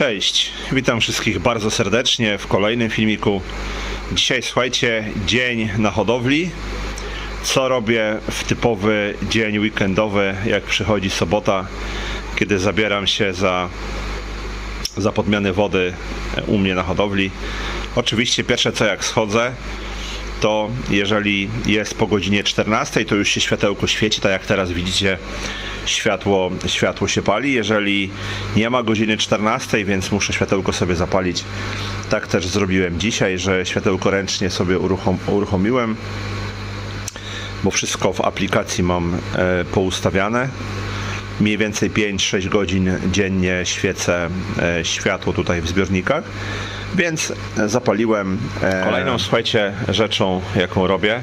Cześć, witam wszystkich bardzo serdecznie w kolejnym filmiku. Dzisiaj słuchajcie, dzień na hodowli. Co robię w typowy dzień weekendowy, jak przychodzi sobota, kiedy zabieram się za, za podmiany wody u mnie na hodowli. Oczywiście pierwsze co jak schodzę, to jeżeli jest po godzinie 14, to już się światełko świeci, tak jak teraz widzicie, światło, światło się pali. Jeżeli nie ma godziny 14, więc muszę światełko sobie zapalić, tak też zrobiłem dzisiaj, że światełko ręcznie sobie uruchom, uruchomiłem, bo wszystko w aplikacji mam e, poustawiane. Mniej więcej 5-6 godzin dziennie świecę e, światło tutaj w zbiornikach. Więc zapaliłem. e, Kolejną, słuchajcie, rzeczą, jaką robię,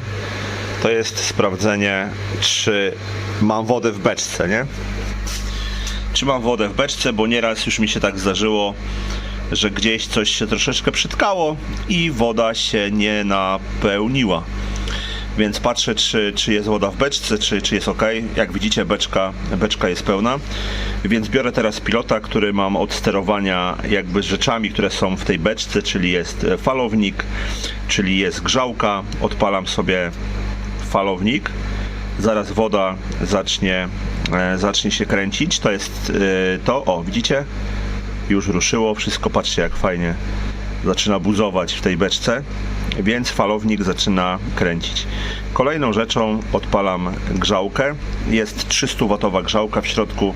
to jest sprawdzenie, czy mam wodę w beczce, nie? Czy mam wodę w beczce, bo nieraz już mi się tak zdarzyło, że gdzieś coś się troszeczkę przytkało i woda się nie napełniła. Więc patrzę, czy, czy jest woda w beczce, czy, czy jest ok. Jak widzicie, beczka, beczka jest pełna. Więc biorę teraz pilota, który mam od sterowania jakby rzeczami, które są w tej beczce, czyli jest falownik, czyli jest grzałka. Odpalam sobie falownik. Zaraz woda zacznie, e, zacznie się kręcić. To jest e, to, o widzicie? Już ruszyło, wszystko patrzcie jak fajnie zaczyna buzować w tej beczce, więc falownik zaczyna kręcić. Kolejną rzeczą odpalam grzałkę. Jest 300 W grzałka w środku,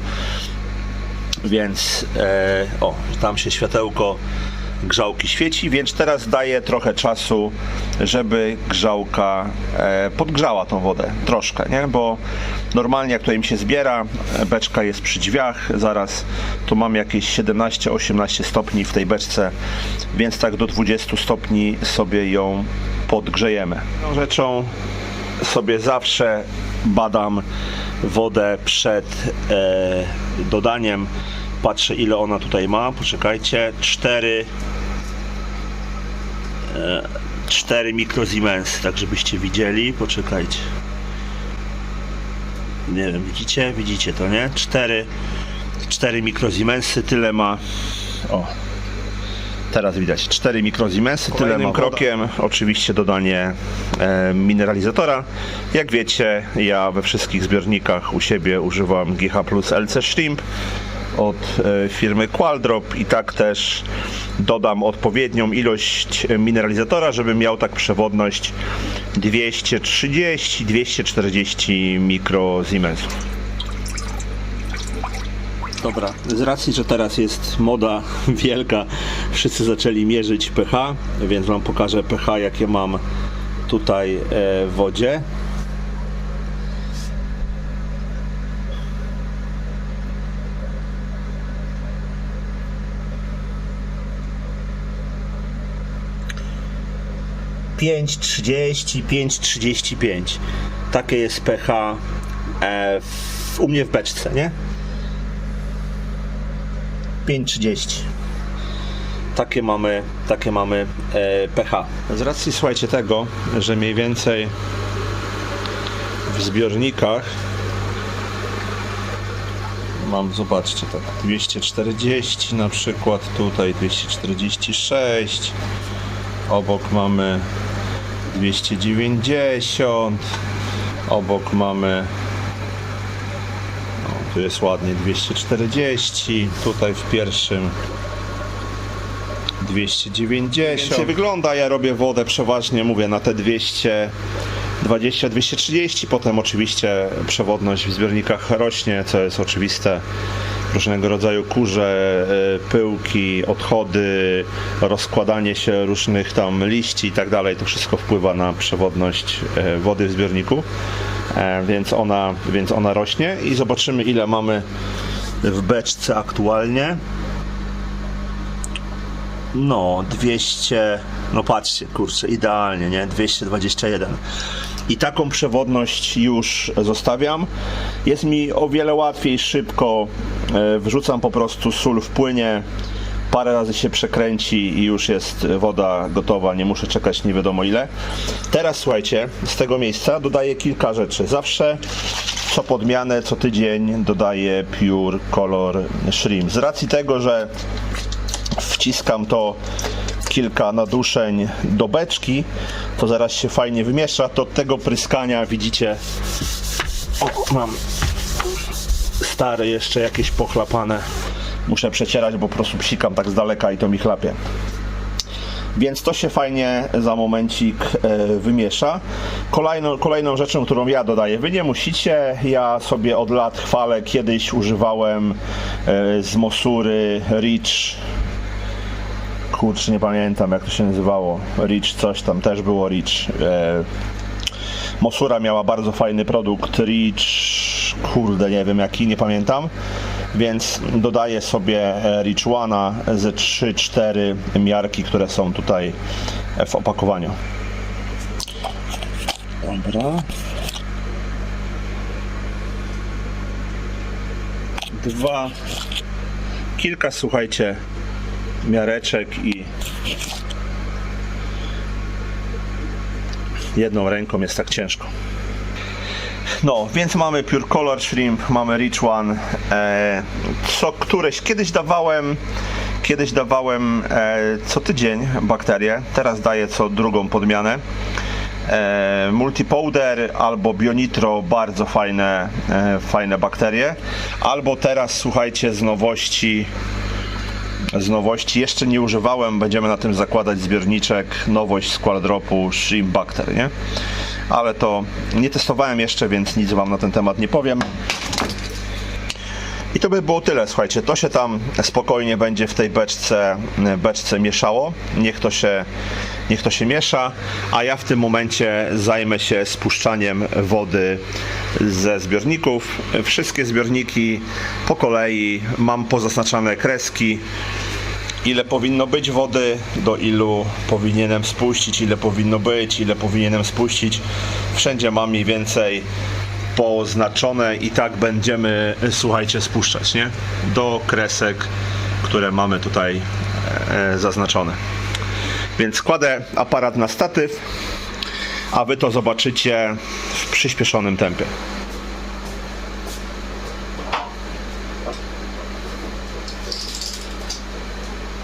więc e, o, tam się światełko grzałki świeci, więc teraz daję trochę czasu, żeby grzałka e, podgrzała tą wodę troszkę, nie? Bo normalnie jak tutaj mi się zbiera, e, beczka jest przy drzwiach, zaraz tu mam jakieś 17-18 stopni w tej beczce, więc tak do 20 stopni sobie ją podgrzejemy. Rzeczą sobie zawsze badam wodę przed e, dodaniem. Patrzę ile ona tutaj ma. Poczekajcie. 4 e, 4 mikrosiemens, tak żebyście widzieli. Poczekajcie. Nie wiem, widzicie? Widzicie to, nie? 4 4 mikrosiemensy, tyle ma. O, Teraz widać 4 mikrozimensy, tyle Kolejnym ma krokiem oczywiście dodanie e, mineralizatora. Jak wiecie, ja we wszystkich zbiornikach u siebie używam GH plus LC Shrimp od e, firmy Qualdrop i tak też dodam odpowiednią ilość e, mineralizatora, żeby miał tak przewodność 230-240 mikrozimensów. Dobra, z racji, że teraz jest moda wielka, wszyscy zaczęli mierzyć pH, więc Wam pokażę pH, jakie mam tutaj e, w wodzie. Pięć trzydzieści, pięć trzydzieści pięć. Takie jest pH e, w, u mnie w beczce, nie? 5,30. Takie mamy, takie mamy e, pH. Z racji, słuchajcie, tego, że mniej więcej w zbiornikach mam, zobaczcie, tak 240 na przykład, tutaj 246, obok mamy 290, obok mamy tu jest ładnie 240, tutaj w pierwszym 290. Więcej wygląda, ja robię wodę przeważnie, mówię, na te 220-230, potem oczywiście przewodność w zbiornikach rośnie, co jest oczywiste. Różnego rodzaju kurze, e, pyłki, odchody, rozkładanie się różnych tam liści i tak dalej, to wszystko wpływa na przewodność e, wody w zbiorniku. E, więc ona, więc ona rośnie i zobaczymy ile mamy w beczce aktualnie. No, 200, no patrzcie, kurczę, idealnie, nie? 221. I taką przewodność już zostawiam. Jest mi o wiele łatwiej, szybko e, wrzucam po prostu sól w płynie, parę razy się przekręci i już jest woda gotowa, nie muszę czekać nie wiadomo ile. Teraz słuchajcie, z tego miejsca dodaję kilka rzeczy. Zawsze co podmianę, co tydzień dodaję Pure Color Shrimp. Z racji tego, że wciskam to kilka naduszeń do beczki, to zaraz się fajnie wymiesza. To od tego pryskania widzicie, o, mam stare jeszcze jakieś pochlapane. Muszę przecierać, bo po prostu psikam tak z daleka i to mi chlapie. Więc to się fajnie za momencik e, wymiesza. Kolejną, kolejną rzeczą, którą ja dodaję, wy nie musicie, ja sobie od lat chwalę, kiedyś używałem e, z Mosury Rich kurczę, nie pamiętam jak to się nazywało. Rich coś tam też było Rich. E, Mosura miała bardzo fajny produkt Rich, kurde nie wiem jaki, nie pamiętam. Więc dodaję sobie e, Rich One'a ze 3-4 miarki, które są tutaj w opakowaniu. Dobra. Dwa. Kilka, słuchajcie, miareczek i jedną ręką jest tak ciężko. No, więc mamy Pure Color Shrimp, mamy Rich One, e, co któreś kiedyś dawałem, kiedyś dawałem e, co tydzień bakterie, teraz daję co drugą podmianę. E, multipowder albo Bionitro, bardzo fajne, e, fajne bakterie. Albo teraz słuchajcie z nowości z nowości. Jeszcze nie używałem, będziemy na tym zakładać zbiorniczek. Nowość Squall Dropu Shrimp Bacter, nie? Ale to nie testowałem jeszcze, więc nic Wam na ten temat nie powiem. I to by było tyle, słuchajcie, to się tam spokojnie będzie w tej beczce, beczce mieszało. Niech to, się, niech to się miesza, a ja w tym momencie zajmę się spuszczaniem wody ze zbiorników. Wszystkie zbiorniki po kolei. Mam pozaznaczane kreski, ile powinno być wody, do ilu powinienem spuścić, ile powinno być, ile powinienem spuścić. Wszędzie mam mniej więcej poznaczone i tak będziemy, słuchajcie, spuszczać, nie? Do kresek, które mamy tutaj e, zaznaczone. Więc kładę aparat na statyw, a wy to zobaczycie w przyspieszonym tempie.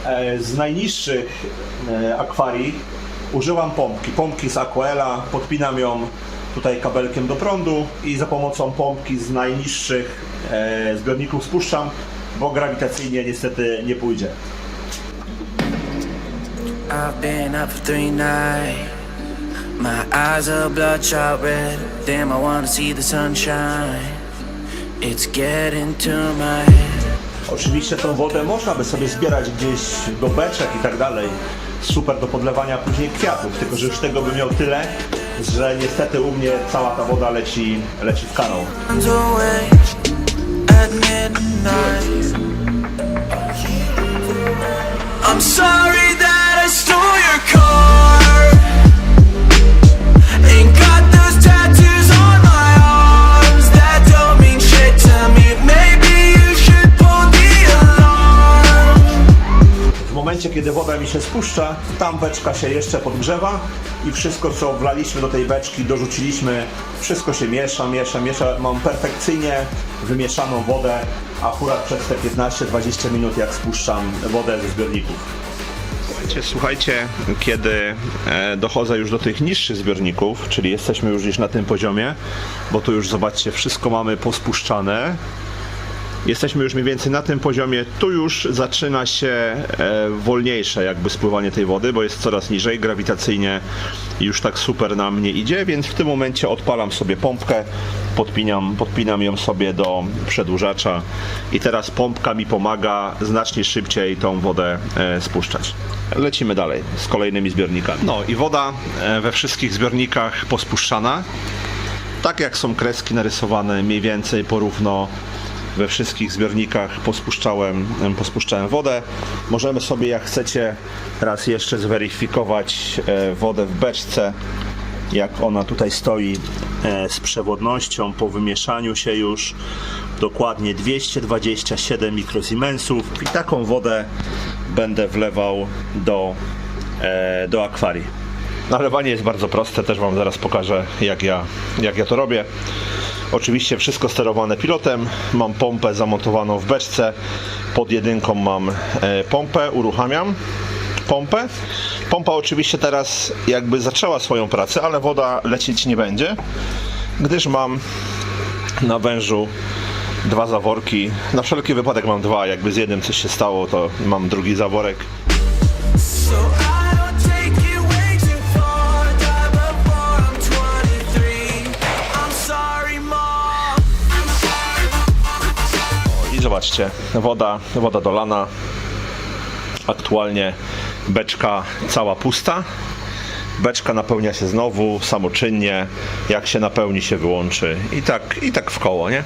E, Z najniższych e, akwarii użyłam pompki. Pompki z Aquela, podpinam ją tutaj kabelkiem do prądu i za pomocą pompki z najniższych e, zbiorników spuszczam, bo grawitacyjnie niestety nie pójdzie. I've been up for three nights. My eyes are bloodshot red. Damn, I wanna see the sunshine. It's getting to my head. Oczywiście tą wodę można by sobie zbierać gdzieś do beczek i tak dalej. Super do podlewania później kwiatów, tylko że już tego bym miał tyle, że niestety u mnie cała ta woda leci, leci w kanał. I'm sorry that I stole your car. Kiedy woda mi się spuszcza, tam beczka się jeszcze podgrzewa i wszystko, co wlaliśmy do tej beczki, dorzuciliśmy, wszystko się miesza, miesza, miesza. Mam perfekcyjnie wymieszaną wodę akurat przez te 15-20 minut, jak spuszczam wodę ze zbiorników. Słuchajcie, kiedy e, dochodzę już do tych niższych zbiorników, czyli jesteśmy już gdzieś na tym poziomie, bo tu już zobaczcie, wszystko mamy pospuszczane. Jesteśmy już mniej więcej na tym poziomie. Tu już zaczyna się e, wolniejsze jakby spływanie tej wody, bo jest coraz niżej grawitacyjnie już tak super nam nie idzie, więc w tym momencie odpalam sobie pompkę, podpinam, podpinam ją sobie do przedłużacza i teraz pompka mi pomaga znacznie szybciej tą wodę e, spuszczać. Lecimy dalej z kolejnymi zbiornikami. No i woda e, we wszystkich zbiornikach pospuszczana. Tak jak są kreski narysowane, mniej więcej porówno we wszystkich zbiornikach pospuszczałem, pospuszczałem wodę. Możemy sobie, jak chcecie, raz jeszcze zweryfikować e, wodę w beczce, jak ona tutaj stoi e, z przewodnością po wymieszaniu się już. Dokładnie 227 mikrosiemensów i taką wodę będę wlewał do, e, do akwarii. Nalewanie jest bardzo proste, też Wam zaraz pokażę jak ja, jak ja to robię. Oczywiście wszystko sterowane pilotem. Mam pompę zamontowaną w beczce. Pod jedynką mam e, pompę, uruchamiam pompę. Pompa oczywiście teraz jakby zaczęła swoją pracę, ale woda lecieć nie będzie, gdyż mam na wężu dwa zaworki. Na wszelki wypadek mam dwa, jakby z jednym coś się stało, to mam drugi zaworek. So zobaczcie, woda, woda dolana. Aktualnie beczka cała pusta. Beczka napełnia się znowu samoczynnie. Jak się napełni, się wyłączy. I tak, i tak w koło, nie?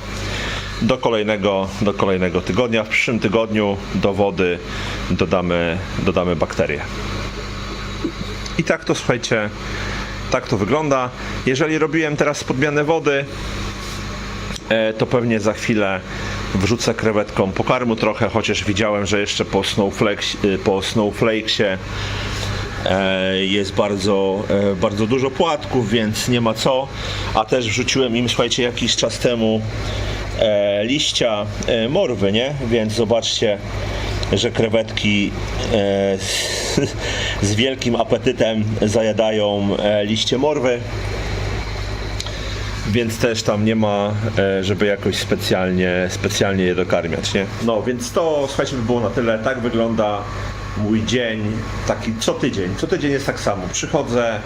Do kolejnego, do kolejnego tygodnia. W przyszłym tygodniu do wody dodamy, dodamy bakterie. I tak to słuchajcie, tak to wygląda. Jeżeli robiłem teraz podmianę wody, e, to pewnie za chwilę wrzucę krewetką pokarmu trochę, chociaż widziałem, że jeszcze po, snowflake, po snowflakesie e, jest bardzo, e, bardzo dużo płatków, więc nie ma co. A też wrzuciłem im, słuchajcie, jakiś czas temu e, liścia morwy, nie? Więc zobaczcie, że krewetki z, z wielkim apetytem zajadają liście morwy więc też tam nie ma, e, żeby jakoś specjalnie, specjalnie je dokarmiać, nie? No, więc to, słuchajcie, by było na tyle. Tak wygląda mój dzień, taki co tydzień. Co tydzień jest tak samo. Przychodzę,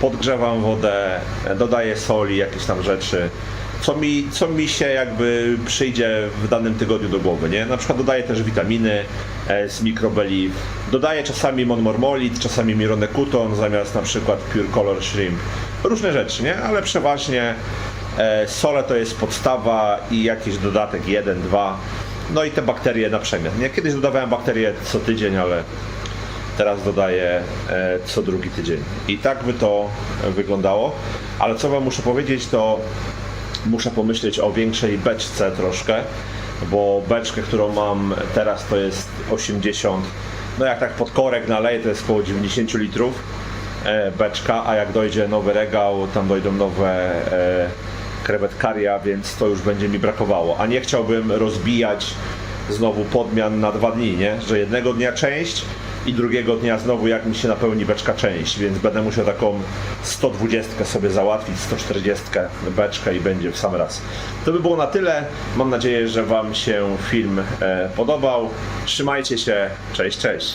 podgrzewam wodę, dodaję soli, jakieś tam rzeczy. Co mi, co mi się jakby przyjdzie w danym tygodniu do głowy, nie? Na przykład dodaję też witaminy e, z mikrobeli. Dodaję czasami monmormolit, czasami mironekuton zamiast na przykład pure color shrimp. Różne rzeczy, nie? Ale przeważnie e, sole to jest podstawa i jakiś dodatek, jeden, dwa. No i te bakterie na przemian. Nie? Kiedyś dodawałem bakterie co tydzień, ale teraz dodaję e, co drugi tydzień. I tak by to wyglądało. Ale co Wam muszę powiedzieć, to muszę pomyśleć o większej beczce troszkę, bo beczkę, którą mam teraz to jest 80, no jak tak pod korek naleję to jest około 90 litrów e, beczka, a jak dojdzie nowy regał, tam dojdą nowe e, krewetkaria, więc to już będzie mi brakowało. A nie chciałbym rozbijać znowu podmian na dwa dni, nie? Że jednego dnia część i drugiego dnia znowu jak mi się napełni beczka część, więc będę musiał taką 120 sobie załatwić, 140 beczkę i będzie w sam raz. To by było na tyle. Mam nadzieję, że Wam się film e, podobał. Trzymajcie się. Cześć, cześć.